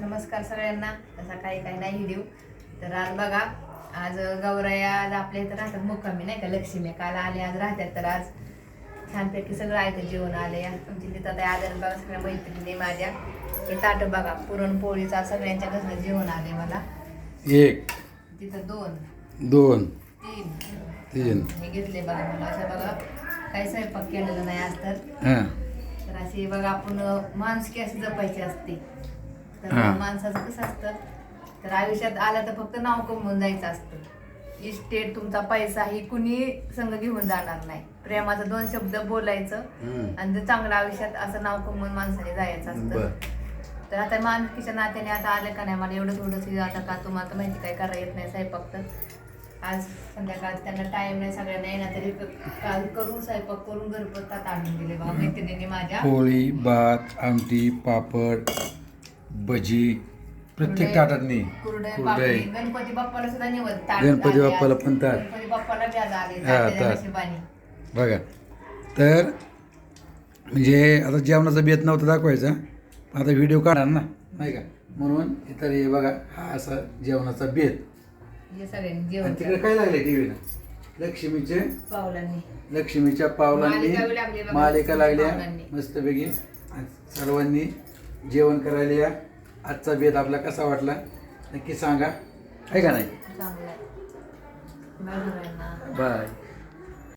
नमस्कार सगळ्यांना. तसा काही काही नाही व्हिडिओ. तर आज बघा आज गौराया आज आपल्या इथं राहतात मुक्कामी नाही का? लक्ष्मी काल आले आज राहतात. तर आज छानपैकी सगळं आहे जेवण आले. तुमची तिथं ते आदर बघा सगळ्या मैत्रिणी माझ्या. हे ताट बघा पुरणपोळीचा सगळ्यांच्या घरचं जेवण आले मला. एक तिथं दोन दोन तीन. तीन. हे घेतले बघा मला. असं बघा काही स्वयंपाक केलेला नाही आज तर अशी बघा आपण माणुसकी अशी जपायची असते. तर हा. माणसाचं कसं असतं? तर आयुष्यात आलं तर फक्त नाव कमवून जायचं असतं. इस्टेट तुमचा पैसा ही कुणी संग घेऊन जाणार नाही. प्रेमाचं दोन शब्द बोलायचं हम्म. आणि ते चांगलं आयुष्यात असं नाव कमवून माणसाने जायचं बर. असतं तर आता माणुसकीच्या नात्याने आता आलं का नाही? मला एवढं थोडंसं आता का तुम्हाला तर माहिती काय करा येत नाही स्वयंपाक तर. आज संध्याकाळ त्यांना टाइम नाही सगळ्यांना येणार तरी काल करून स्वयंपाक करून घरपतात आणून दिले बघा मैत्रिणींनी माझ्या. पोळी भात आमटी पापड भजी प्रत्येक कुरडई कुरडई पापडी गणपती बाप्पाला सुद्धा निवड. ताट गणपती. बाप्पाला पण ताट. गणपती बाप्पाला हा, ताट. बघा. तर म्हणजे आता जेवणाचा बेत नव्हता दाखवायचा. आता व्हिडिओ काढणार ना नाही का? म्हणून इतर हे बघा हा असा जेवणाचा बेत. तिकडे काय लागले टीव्हीला लक्ष्मीचे पावलांनी. लक्ष्मीच्या पावलांनी मालिका लागल्या. मस्तपैकी. सर्वांनी जेवण करायला या. आजचा बेत आपला कसा वाटला? नक्की सांगा. आहे का नाही. बाय.